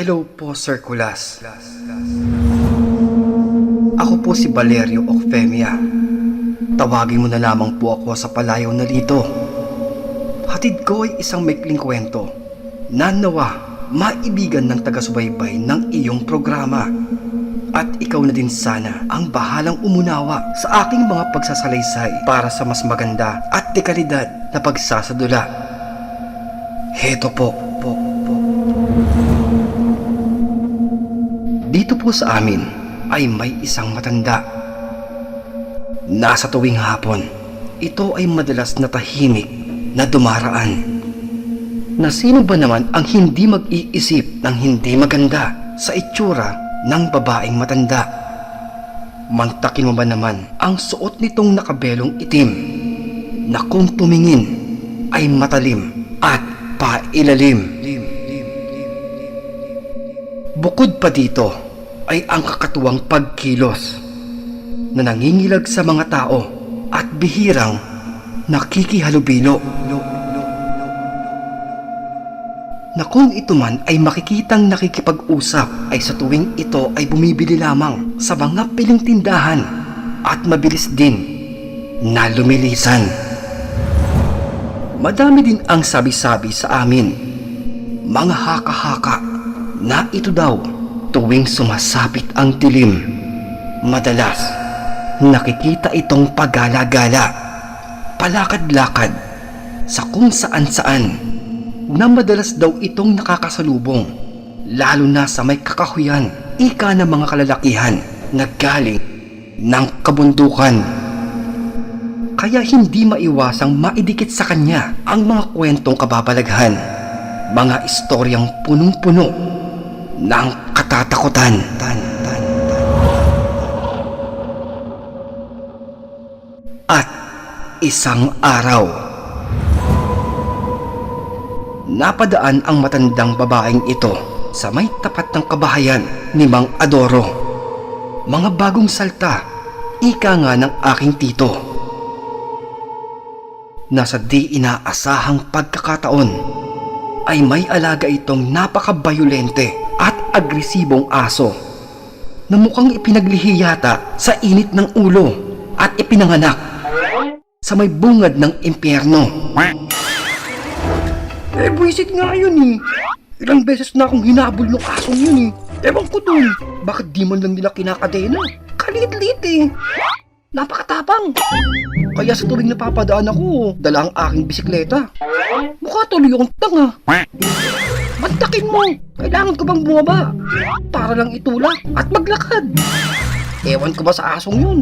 Hello po, Sir Kulas. Ako po si Valerio Ocfemia. Tawagin mo na lamang po ako sa palayaw na dito. Hatid ko ay isang maikling kwento na nawa maibigan ng taga-subaybay ng iyong programa. At ikaw na din sana ang bahalang umunawa sa aking mga pagsasalaysay para sa mas maganda at dekalidad na pagsasadula. Heto po, po, Dito po sa amin ay may isang matanda. Nasa tuwing hapon, ito ay madalas na tahimik na dumaraan. Na sino ba naman ang hindi mag-iisip ng hindi maganda sa itsura ng babaeng matanda? Mantakin mo ba naman ang suot nitong nakabelong itim na kung tumingin ay matalim at pailalim. Bukod pa dito ay ang kakatuwang pagkilos na nangingilag sa mga tao at bihirang nakikihalubilo. Na kung ito man ay makikitang nakikipag-usap ay sa tuwing ito ay bumibili lamang sa mga piling tindahan at mabilis din na lumilisan. Madami din ang sabi-sabi sa amin. Mga haka-haka na ito daw tuwing sumasapit ang dilim. Madalas, nakikita itong pagala-gala, palakad-lakad sa kung saan-saan na madalas daw itong nakakasalubong lalo na sa may kakahuyan ika ng mga kalalakihan na galing ng kabundukan. Kaya hindi maiwasang maidikit sa kanya ang mga kwentong kababalaghan, mga istoryang punong-puno ng katatakutan. Tan, tan, tan. At isang araw, napadaan ang matandang babaeng ito sa may tapat ng kabahayan ni Mang Adoro. Mga bagong salta, ika nga ng aking tito. Nasa di inaasahang pagkakataon ay may alaga itong napakabayolente agresibong aso na mukhang ipinaglihi yata sa init ng ulo at ipinanganak sa may bungad ng impyerno. Eh, buwisit nga yun eh. Ilang beses na akong hinabol ng asong yun eh. Ewan ko dun. Bakit di man lang nila kinakadena? Kalit-lit eh. Napakatapang. Kaya sa tuwing napapadaan ako, dala ang aking bisikleta. Mukha tuloy akong tanga. Mantakin mo! Kailangan ko bang bumaba? Para lang itulak at maglakad. Ewan ko ba sa asong yun?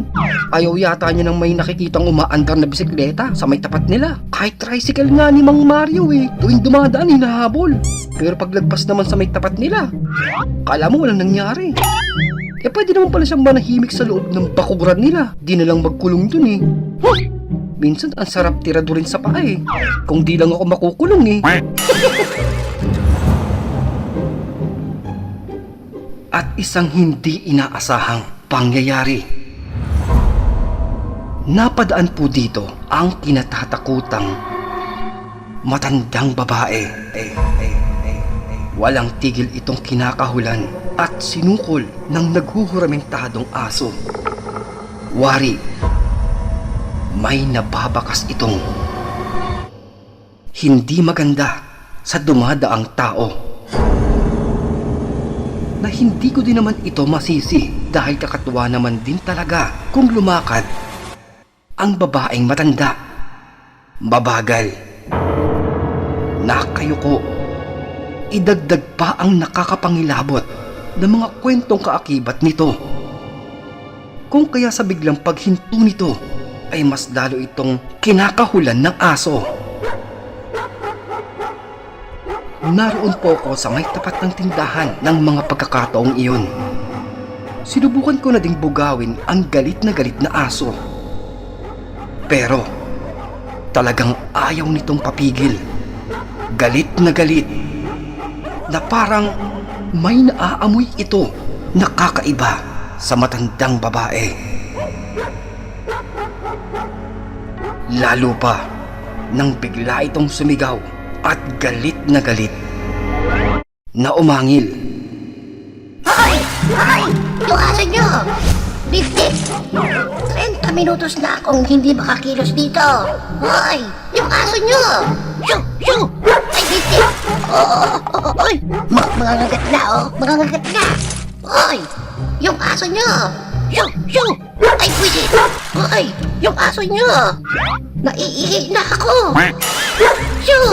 Ayaw yata niya nang may nakikitang umaandar na bisikleta sa may tapat nila. Kahit tricycle nga ni Mang Mario eh. Tuwing dumadaan, hinahabol. Pero paglagpas naman sa may tapat nila, kala mo walang nangyari. Eh pwede naman pala siyang manahimik sa loob ng bakuran nila. Di na lang magkulong dun eh. Huh! Minsan ang sarap tiradurin sa paa eh. Kung di lang ako makukulong eh. At isang hindi inaasahang pangyayari. Napadaan po dito ang kinatatakutang matandang babae. Walang tigil itong kinakahulan at sinukol ng naghuhuramentadong aso. Wari, may nababakas itong hindi maganda sa dumadaang tao na hindi ko din naman ito masisi dahil kakatuwa naman din talaga kung lumakad ang babaeng matanda. Mabagal. Nakayuko. Idagdag pa ang nakakapangilabot ng mga kwentong kaakibat nito. Kung kaya sa biglang paghinto nito ay mas lalo itong kinakahulan ng aso. Naroon po ako sa may tapat ng tindahan ng mga pagkakataong iyon. Sinubukan ko na ding bugawin ang galit na galit na aso. Pero talagang ayaw nitong papigil. Galit na galit. Na parang may naaamoy ito na kakaiba sa matandang babae. Lalo pa nang bigla itong sumigaw at galit na galit na umangil Hoy! Hoy! Aso nyo! Bintik! 30 minutos na akong hindi makakilos dito! Hoy! Yung aso nyo! Shoo! Shoo! Ay, bintik! Oh, oh, oh! Ma mangangagat na, oh! Mangangagat na! Hoy! Yung aso nyo! Shoo! Shoo! Ay, pwede! Hoy! Yung aso nyo! Naiihi na ako! Shoo!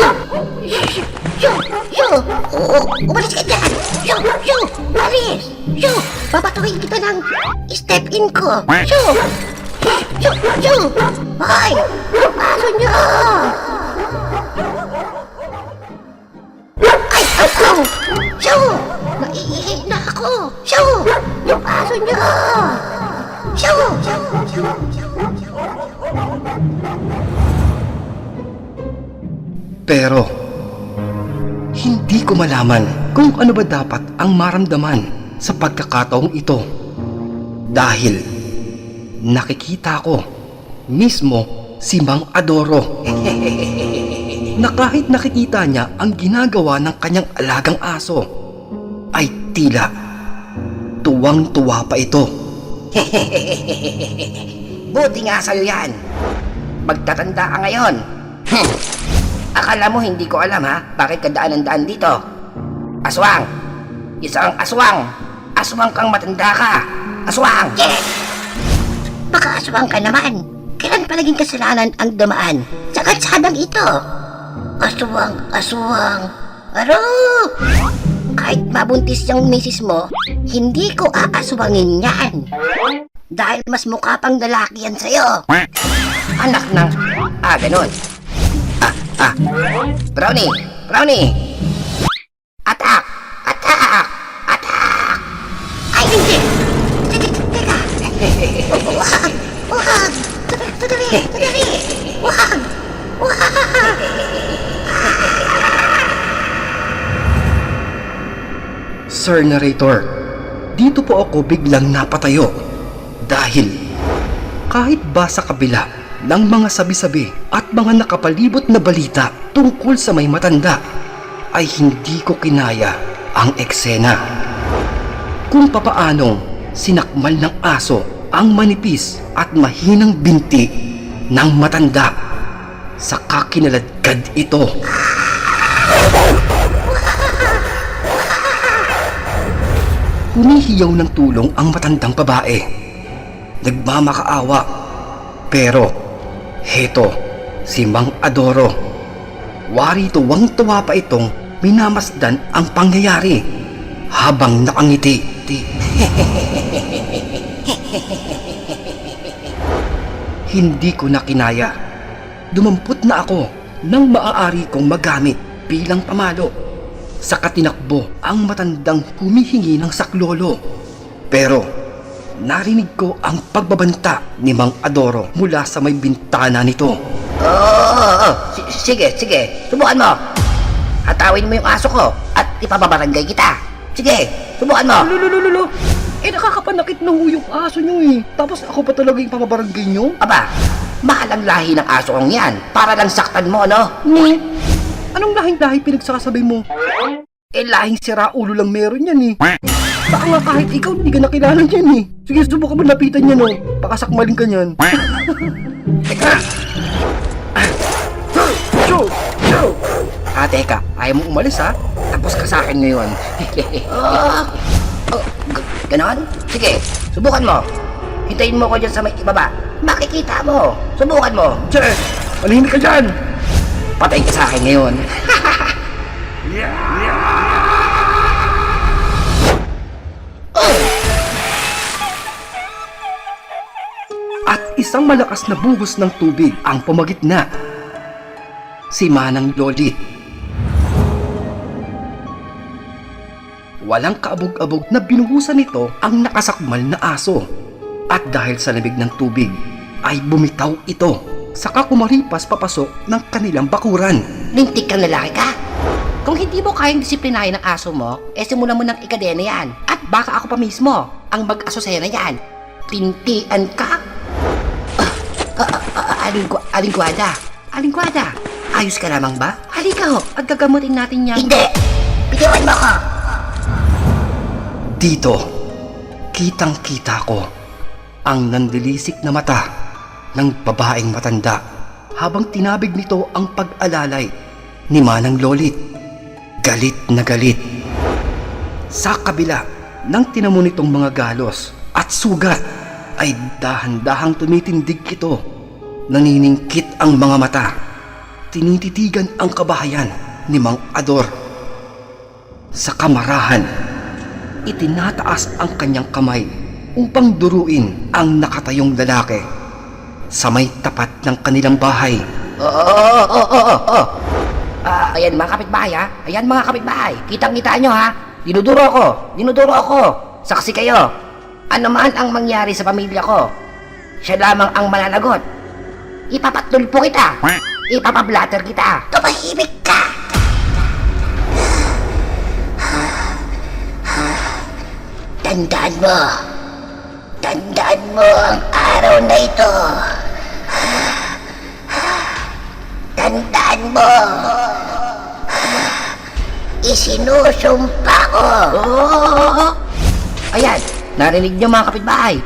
Shoo! Shoo! Oo! Umalis ka dyan! Shoo! Shoo! Alis! Shoo! Babatuhin kita ng step in ko! Shoo! Shoo! Shoo! Hoy! Yung aso nyo! Ay! Ay! Shoo! Shoo! Naiihi na ako! Shoo! Yung aso nyo! Shoo! Shoo! Pero, hindi ko malaman kung ano ba dapat ang maramdaman sa pagkakataong ito. Dahil, nakikita ko mismo si Mang Adoro. na kahit nakikita niya ang ginagawa ng kanyang alagang aso, ay tila tuwang-tuwa pa ito. Buti nga sa'yo yan. Magtatanda ka ngayon. Akala mo hindi ko alam ha? Bakit ka daan ng daan dito? Aswang! Isang aswang! Aswang kang matanda ka! Aswang! Yes! Baka aswang ka naman. Kailan pa naging kasalanan ang dumaan sa kalsadang ito? Aswang, aswang. Aro! Kahit mabuntis yung misis mo, hindi ko aaswangin yan. Dahil mas mukha pang lalaki yan sa'yo. Anak ng... Ah, ganun. Ah. Brownie! Brownie! Attack! Attack! Attack! Ay, hindi! Teka! Wag! Wag! Tudali! Tudali! Wag! Wag! Sir Narrator, dito po ako biglang napatayo dahil kahit ba sa kabila ng mga sabi-sabi at mga nakapalibot na balita tungkol sa may matanda ay hindi ko kinaya ang eksena. Kung papaanong sinakmal ng aso ang manipis at mahinang binti ng matanda sa kakinaladkad ito. Humihiyaw ng tulong ang matandang babae. Nagmamakaawa. Pero, heto, si Mang Adoro. Wari tuwang-tuwa pa itong minamasdan ang pangyayari habang nakangiti. Ti- Hindi ko na kinaya. Dumampot na ako nang maaari kong magamit bilang pamalo. Sa katinakbo ang matandang humihingi ng saklolo. Pero narinig ko ang pagbabanta ni Mang Adoro mula sa may bintana nito. Oo, oo, oo. S- sige, sige. Subukan mo. Hatawin mo yung aso ko at ipababarangay kita. Sige, subukan mo. Lululululo! Eh nakakapanakit na ho yung aso nyo eh. Tapos ako pa talaga yung pamabarangay nyo? Aba, mahal ang lahi ng aso kong yan. Para lang saktan mo, no? Ni? Anong lahing-lahi pinagsasabi mo? Eh lahing sira ulo lang meron yan eh. Baka nga kahit ikaw hindi ka nakilala niyan eh. Sige, subukan mo lapitan niya no. Baka sakmalin ka niyan. Teka. Show! Show! Ah, teka. Ayaw mo umalis, ha? Tapos ka sa akin ngayon. oh, oh, ganon? Sige, subukan mo. Hintayin mo ko dyan sa may ibaba. Makikita mo. Subukan mo. Che! Manahimik ka dyan! Patay ka sa akin ngayon. At isang malakas na buhos ng tubig ang pumagitna. Si Manang Loli. Walang kaabog-abog na binuhusan nito ang nakasakmal na aso. At dahil sa lamig ng tubig, ay bumitaw ito. Saka kumaripas papasok ng kanilang bakuran. Lintik kang lalaki ka. Kung hindi mo kayang disiplinahin ang aso mo, eh simulan mo ng ikadena yan. At baka ako pa mismo ang mag-asosena yan. Pintian ka? Alingwa, alingwada. Alingwada, ayos ka lamang ba? Halika ho, at gagamutin natin yan. Hindi! Bitiwan mo ko! Dito, kitang-kita ko ang nandilisik na mata ng babaeng matanda habang tinabig nito ang pag-alalay ni Manang Lolit. Galit na galit. Sa kabila ng tinamo nitong mga galos at sugat ay dahan-dahang tumitindig ito. Naniningkit ang mga mata. Tinititigan ang kabahayan ni Mang Ador. Sa kamarahan, itinataas ang kanyang kamay upang duruin ang nakatayong lalaki sa may tapat ng kanilang bahay. Oo, oo, oo, oo, oo. Ah, ayan mga kapitbahay ha. Ayan mga kapitbahay. Kitang-kita nyo ha. Dinuduro ako. Dinuduro ako. Saksi kayo. Ano man ang mangyari sa pamilya ko, siya lamang ang mananagot. Ipapatulpo kita. Ipapablatter kita. Tumahimik ka. Tandaan mo. Tandaan mo ang araw na ito. Tandaan mo. Isinusumpa ko. Oo. Ayan, narinig niyo mga kapitbahay.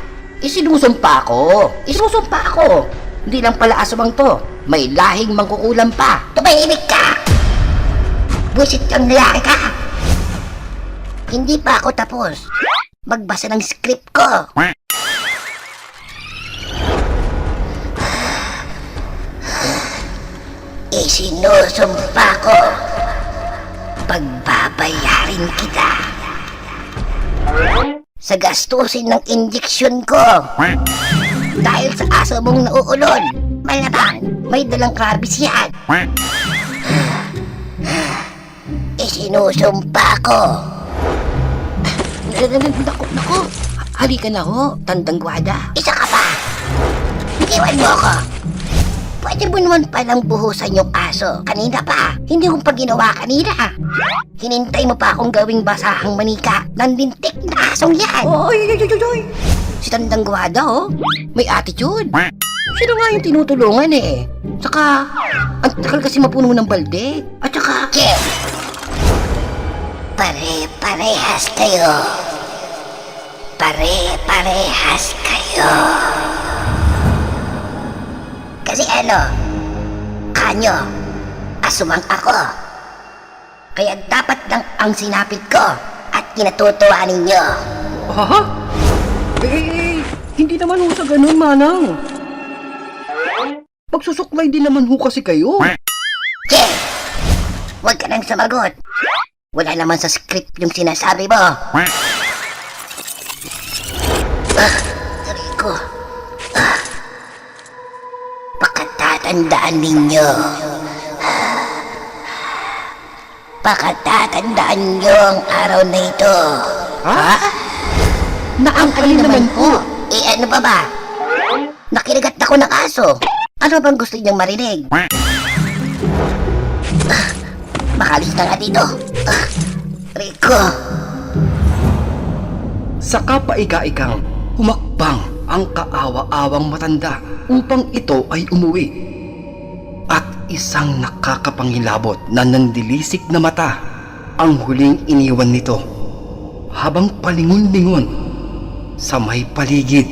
Isinusumpa ko. Isinusumpa ko. Hindi lang pala asumang to. May lahing mangkukulam pa. Tumahimik ka. Busit kang lalaki ka. Hindi pa ako tapos. Magbasa ng script ko. Isinusumpa ko. Pagbabayarin kita. Sa gastusin ng injeksyon ko. Dahil sa aso mong nauulol. Malamang may dalang rabies yan. Isinusumpa ko. Naku, naku. Halika na ho, tandang gwada. Isa ka pa. Iwan mo ako. Pwede mo naman palang buhusan yung aso. Kanina pa. Hindi kong pa ginawa kanina. Hinintay mo pa akong gawing basahang manika ng lintik asong yan. Oy, oy, oy, oy, oy. Si Tandang Guwada, oh. May attitude. Sino nga yung tinutulungan eh? Tsaka, ang takal kasi mapuno ng balde. At tsaka... Kim! Pare-parehas kayo. Pare-parehas kayo. Kasi ano, kanyo, asumang ako. Kaya dapat lang ang sinapit ko kinatutuwa ninyo. Ha? Eh, eh, hindi naman ho sa ganun, Manang. Magsusuklay din naman ho kasi kayo. Che! Huwag ka nang sumagot. Wala naman sa script yung sinasabi mo. Ah, aray ko. Ah. Pakatatandaan ninyo. Pakatatandaan nyo ang araw na ito. Ha? Na ang alin naman po? Eh ano ba ba? Nakinagat ako ng aso. Ano bang gusto niyang marinig? Ah, Makalis na nga dito. Ah, Rico. Sa kapaika-ikang humakbang ang kaawa-awang matanda upang ito ay umuwi. At isang nakakapangilabot na nandilisik na mata ang huling iniwan nito habang palingon-lingon sa may paligid.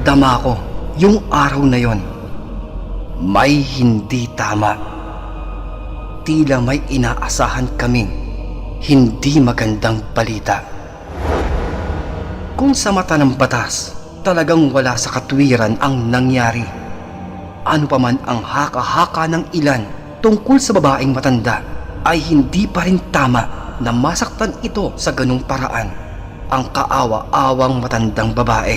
Dama ko yung araw na yon. May hindi tama. Tila may inaasahan kaming hindi magandang balita. Kung sa mata ng batas, talagang wala sa katwiran ang nangyari. Ano pa man ang haka-haka ng ilan tungkol sa babaeng matanda, ay hindi pa rin tama na masaktan ito sa ganung paraan ang kaawa-awang matandang babae.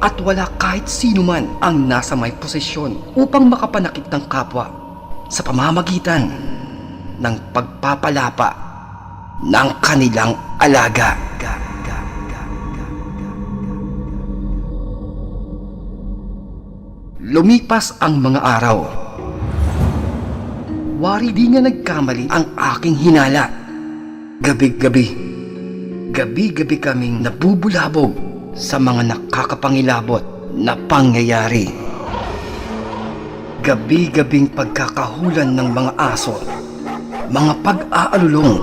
At wala kahit sino man ang nasa may posisyon upang makapanakit ng kapwa sa pamamagitan ng pagpapalapa ng kanilang alaga. Lumipas ang mga araw. Wari di nga nagkamali ang aking hinala. Gabi-gabi. Gabi-gabi kaming nabubulabog sa mga nakakapangilabot na pangyayari. Gabi-gabing pagkakahulan ng mga aso, mga pag-aalulong,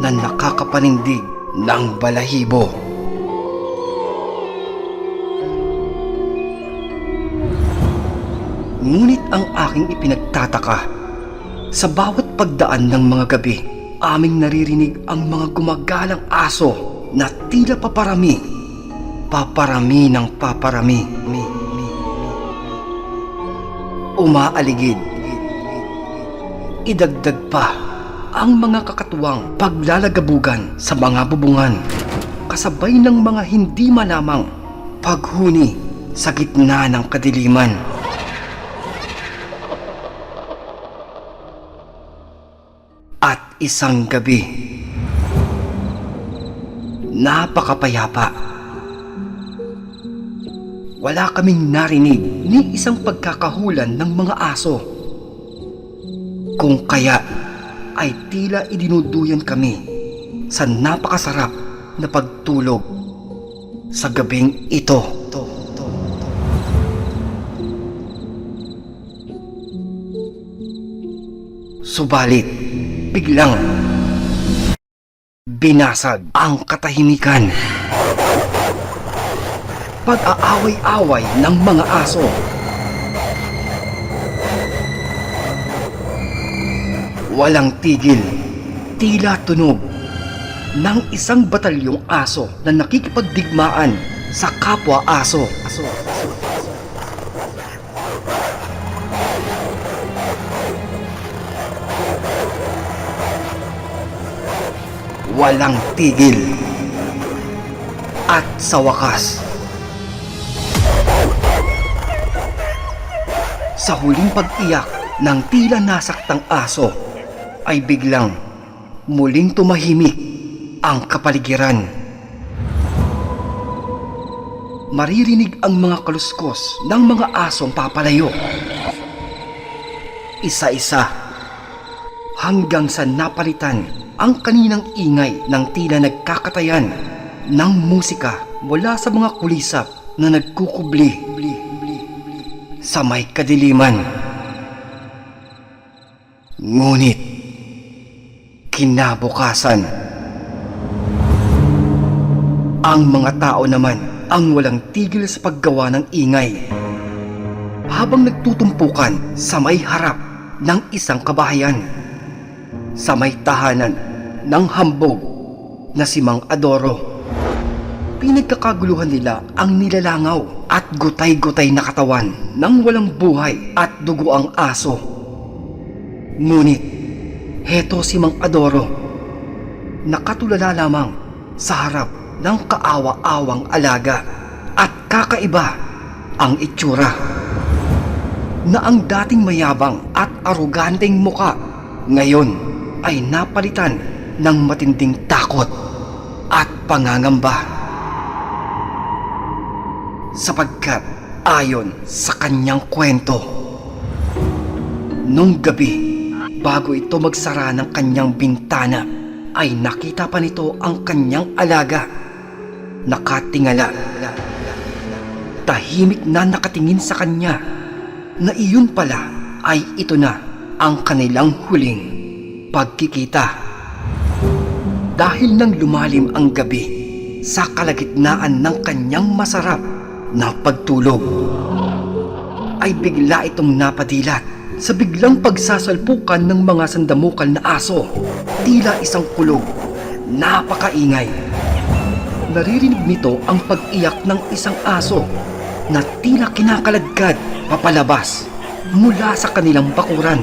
na nakakapanindig ng balahibo. Ngunit ang aking ipinagtataka, sa bawat pagdaan ng mga gabi, aming naririnig ang mga gumagalang aso na tila paparami. Paparami ng paparami. Mi, mi, mi. Umaaligid. Idagdag pa ang mga kakatuwang paglalagabugan sa mga bubungan kasabay ng mga hindi malamang paghuni sa gitna ng kadiliman. At isang gabi, napakapayapa. Wala kaming narinig ni isang pagkakahulan ng mga aso. Kung kaya ay tila idinuduyan kami sa napakasarap na pagtulog sa gabing ito. To, to, to. Subalit, biglang binasag ang katahimikan. Pag-aaway-away ng mga aso. Walang tigil, tila tunog ng isang batalyong aso na nakikipagdigmaan sa kapwa aso. aso, aso, Walang tigil. At sa wakas, sa huling pag-iyak ng tila nasaktang aso, ay biglang muling tumahimik ang kapaligiran. Maririnig ang mga kaluskos ng mga asong papalayo. Isa-isa hanggang sa napalitan ang kaninang ingay ng tila nagkakatayan ng musika mula sa mga kulisap na nagkukubli sa may kadiliman. Ngunit, kinabukasan, ang mga tao naman ang walang tigil sa paggawa ng ingay habang nagtutumpukan sa may harap ng isang kabahayan sa may tahanan ng hambog na si Mang Adoro. Pinagkakaguluhan nila ang nilalangaw at gutay-gutay na katawan ng walang buhay at dugo ang aso. Ngunit, heto si Mang Adoro, nakatulala lamang sa harap ng kaawa-awang alaga at kakaiba ang itsura na ang dating mayabang at aruganteng muka ngayon ay napalitan ng matinding takot at pangangamba. Sapagkat ayon sa kanyang kwento, nung gabi bago ito magsara ng kanyang bintana ay nakita pa nito ang kanyang alaga. Nakatingala. Tahimik na nakatingin sa kanya na iyon pala ay ito na ang kanilang huling pagkikita. Dahil nang lumalim ang gabi sa kalagitnaan ng kanyang masarap na pagtulog, ay bigla itong napadilat sa biglang pagsasalpukan ng mga sandamukal na aso. Tila isang kulog. Napakaingay. Naririnig nito ang pag-iyak ng isang aso na tila kinakaladkad papalabas mula sa kanilang bakuran.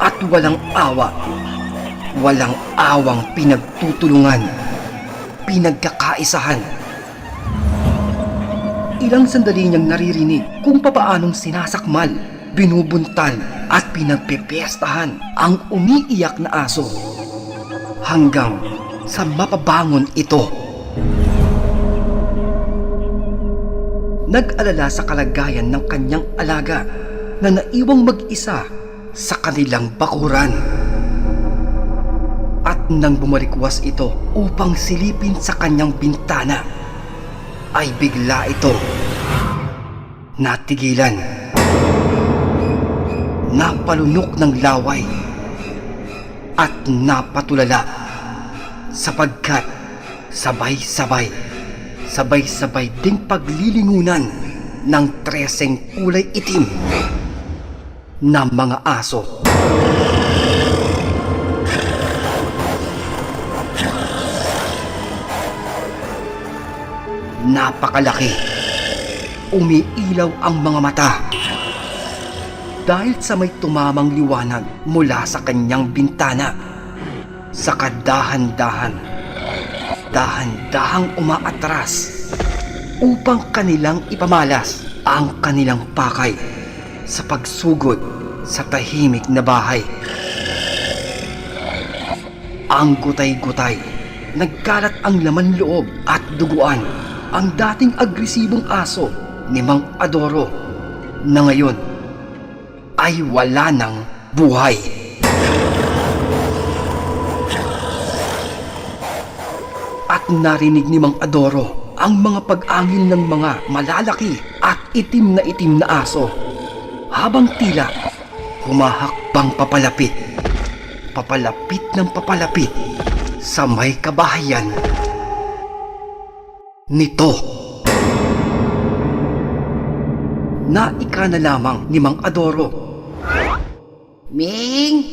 At walang awa, walang awang pinagtutulungan, pinagkakaisahan. Ilang sandali niyang naririnig kung papaanong sinasakmal, binubuntal at pinagpepestahan ang umiiyak na aso. Hanggang sa mapabangon ito. Nag-alala sa kalagayan ng kanyang alaga na naiwang mag-isa sa kanilang bakuran. Nang bumalikwas ito upang silipin sa kanyang bintana, ay bigla ito natigilan. Napalunok ng laway at napatulala sapagkat sabay-sabay, sabay-sabay ding paglilingunan ng treseng kulay itim na mga aso. Napakalaki. Umiilaw ang mga mata. Dahil sa may tumamang liwanag mula sa kanyang bintana. Sa kadahan-dahan. Dahan-dahang umaatras upang kanilang ipamalas ang kanilang pakay sa pagsugod sa tahimik na bahay. Ang gutay-gutay, nagkalat ang laman loob at duguan ang dating agresibong aso ni Mang Adoro na ngayon ay wala ng buhay. At narinig ni Mang Adoro ang mga pag-angin ng mga malalaki at itim na itim na aso habang tila humahakbang papalapit papalapit ng papalapit sa may kabahayan nito. Naika na lamang ni Mang Adoro Ming!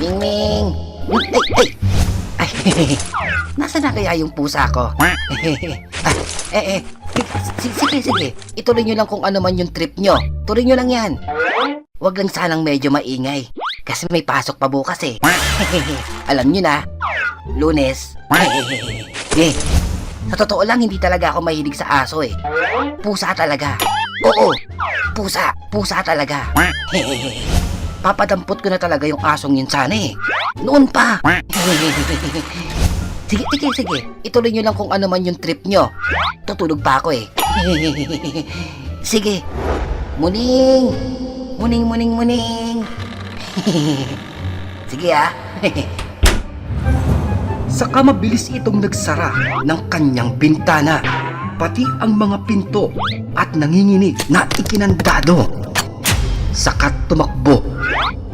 Ming Ming! Ay, ay! Ay, nasa na kaya yung pusa ko? eh, eh, sige, sige, sige. Ituloy nyo lang kung ano man yung trip nyo. Tuloy nyo lang yan. Huwag lang sanang medyo maingay. Kasi may pasok pa bukas eh. Alam nyo na, lunes. eh, sa totoo lang, hindi talaga ako mahilig sa aso eh. Pusa talaga. Oo, pusa, pusa talaga. Papadampot ko na talaga yung asong yun sana eh. Noon pa. sige, sige, sige. Ituloy nyo lang kung ano man yung trip nyo. Tutulog pa ako eh. sige. Muning. Muning, muning, muning. sige ah. Saka mabilis itong nagsara ng kanyang bintana, pati ang mga pinto at nanginginig na ikinandado. Saka tumakbo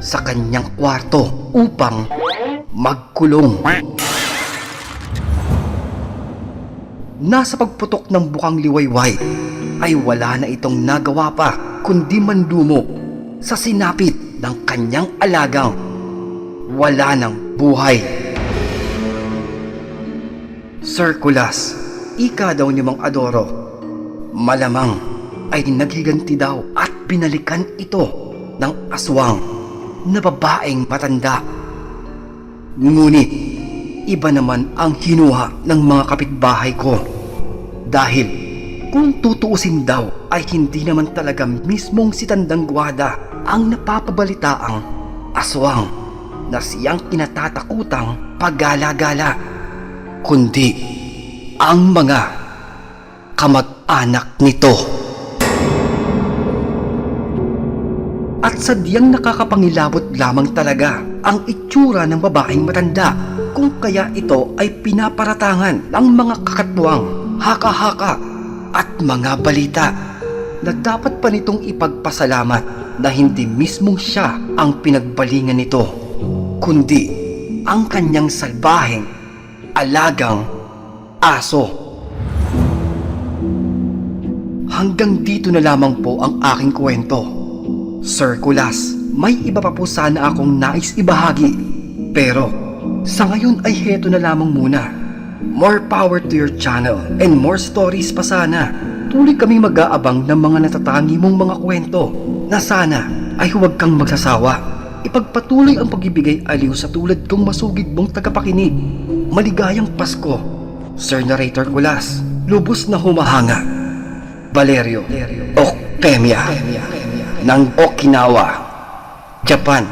sa kanyang kwarto upang magkulong. Nasa pagputok ng bukang liwayway ay wala na itong nagawa pa kundi mandumo sa sinapit ng kanyang alagang wala ng buhay. Circulas, ika daw ni Mang Adoro. Malamang ay naghiganti daw at binalikan ito ng aswang na babaeng matanda. Ngunit, iba naman ang hinuha ng mga kapitbahay ko. Dahil, kung tutuusin daw ay hindi naman talaga mismong si Tandang Guada ang napapabalitaang aswang na siyang kinatatakutang paggala-gala kundi ang mga kamag-anak nito. At sadyang nakakapangilabot lamang talaga ang itsura ng babaeng matanda kung kaya ito ay pinaparatangan ng mga kakatwang, haka-haka at mga balita na dapat pa nitong ipagpasalamat na hindi mismong siya ang pinagbalingan nito, kundi ang kanyang salbaheng alagang aso. Hanggang dito na lamang po ang aking kwento. Sir Kulas, may iba pa po sana akong nais ibahagi. Pero sa ngayon ay heto na lamang muna. More power to your channel and more stories pa sana. Tuloy kami mag-aabang ng mga natatangi mong mga kwento na sana ay huwag kang magsasawa. Ipagpatuloy ang pagibigay aliw sa tulad kong masugid mong tagapakinig. Maligayang Pasko, Sir Narrator Kulas, lubos na humahanga. Valerio Octemia ng Okinawa, Japan.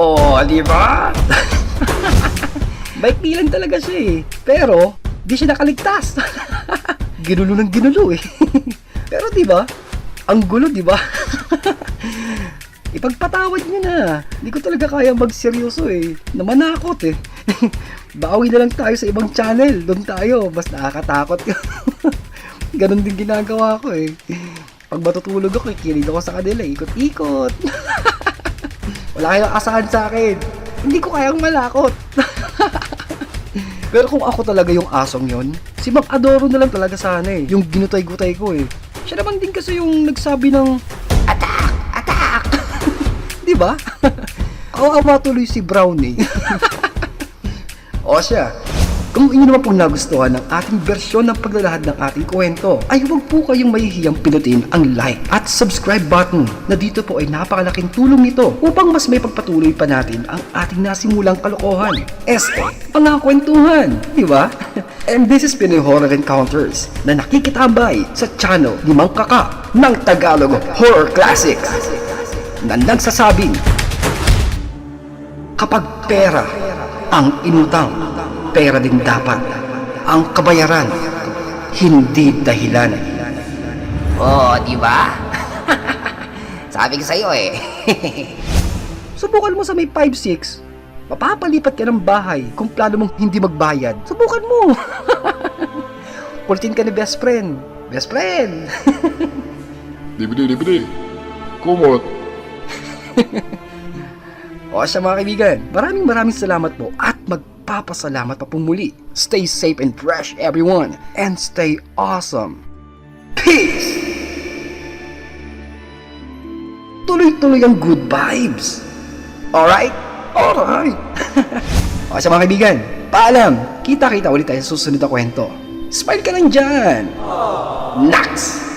Oh, di ba? Bike lang talaga siya eh. Pero, di siya nakaligtas. ginulo ng ginulo eh. Pero di ba? Ang gulo, di ba? Ipagpatawad niyo na. Hindi ko talaga kaya magseryoso eh. Namanakot eh. Bawi na lang tayo sa ibang channel. Doon tayo. Mas nakakatakot yun. Ganon din ginagawa ko eh. Pag matutulog ako, kikinig ako sa kanila. Ikot-ikot. Wala kayong asahan sa akin. Hindi ko kayang malakot. Pero kung ako talaga yung asong yon, si Mang Adoro na lang talaga sana eh. Yung ginutay-gutay ko eh. Siya naman din kasi yung nagsabi ng, ba? Kawawa tuloy si Brownie. o siya, kung inyo naman pong nagustuhan ng ating versyon ng paglalahad ng ating kwento, ay huwag po kayong mahihiyang pinutin ang like at subscribe button na dito po ay napakalaking tulong nito upang mas may pagpatuloy pa natin ang ating nasimulang kalokohan. Este, mga kwentuhan, di ba? And this is Pinoy Horror Encounters na nakikitambay sa channel ni Mang Kaka ng Tagalog Horror Classics na nagsasabing Kapag pera ang inutang, pera din dapat. Ang kabayaran, hindi dahilan. Oo, di ba? Sabi ko sa'yo eh. Subukan mo sa may 5-6. Mapapalipat ka ng bahay kung plano mong hindi magbayad. Subukan mo. Kulitin ka ni best friend. Best friend. Dibidi, dibidi. Kumot. O siya mga kaibigan, maraming maraming salamat po at magpapasalamat pa pong muli. Stay safe and fresh everyone and stay awesome. Peace! Tuloy-tuloy ang good vibes. Alright? Alright! o siya mga kaibigan, paalam, kita-kita ulit tayo sa susunod na kwento. Smile ka lang dyan! Nax!